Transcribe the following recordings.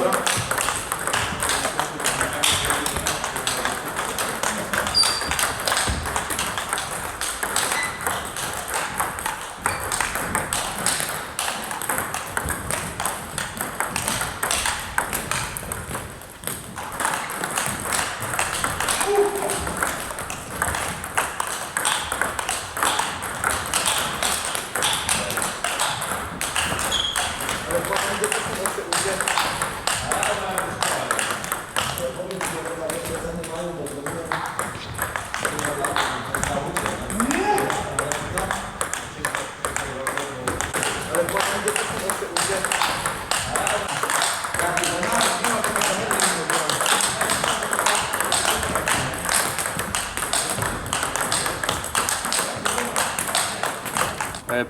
박수.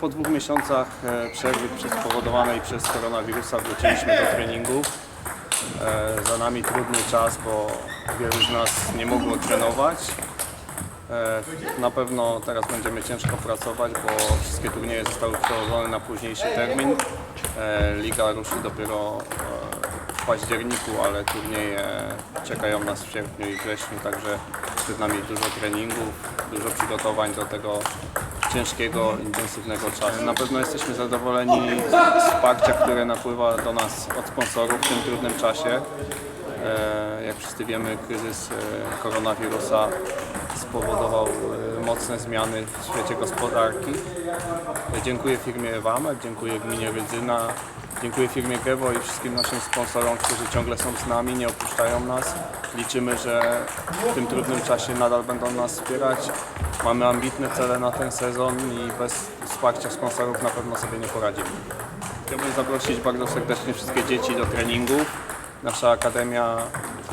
Po dwóch miesiącach e, przerwy spowodowanej przez koronawirusa wróciliśmy do treningów. E, Za nami trudny czas, bo wielu z nas nie mogło trenować. E, Na pewno teraz będziemy ciężko pracować, bo wszystkie turnieje zostały przełożone na późniejszy termin. E, Liga ruszy dopiero e, w październiku, ale turnieje czekają nas w sierpniu i wrześniu, także przed nami dużo treningów, dużo przygotowań do tego ciężkiego, intensywnego czasu. Na pewno jesteśmy zadowoleni z wsparcia, które napływa do nas od sponsorów w tym trudnym czasie. E, Jak wszyscy wiemy, kryzys e, koronawirusa spowodował e, mocne zmiany w świecie gospodarki. Dziękuję firmie Wamek, dziękuję gminie Rydzyna, dziękuję firmie Gewo i wszystkim naszym sponsorom, którzy ciągle są z nami, nie opuszczają nas. Liczymy, że w tym trudnym czasie nadal będą nas wspierać. Mamy ambitne cele na ten sezon i bez wsparcia sponsorów na pewno sobie nie poradzimy. Chciałbym zaprosić bardzo serdecznie wszystkie dzieci do treningów. Nasza akademia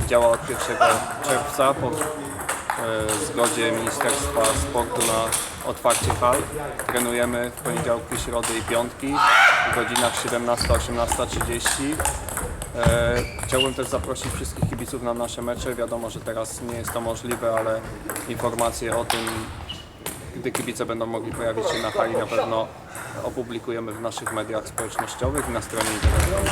działa od 1 czerwca po e, zgodzie Ministerstwa Sportu na otwarcie hal. Trenujemy w poniedziałki, środy i piątki w godzinach 17-18.30. E, Chciałbym też zaprosić wszystkich kibiców na nasze mecze. Wiadomo, że teraz nie jest to możliwe, ale informacje o tym, gdy kibice będą mogli pojawić się na hali, na pewno opublikujemy w naszych mediach społecznościowych i na stronie internetowej.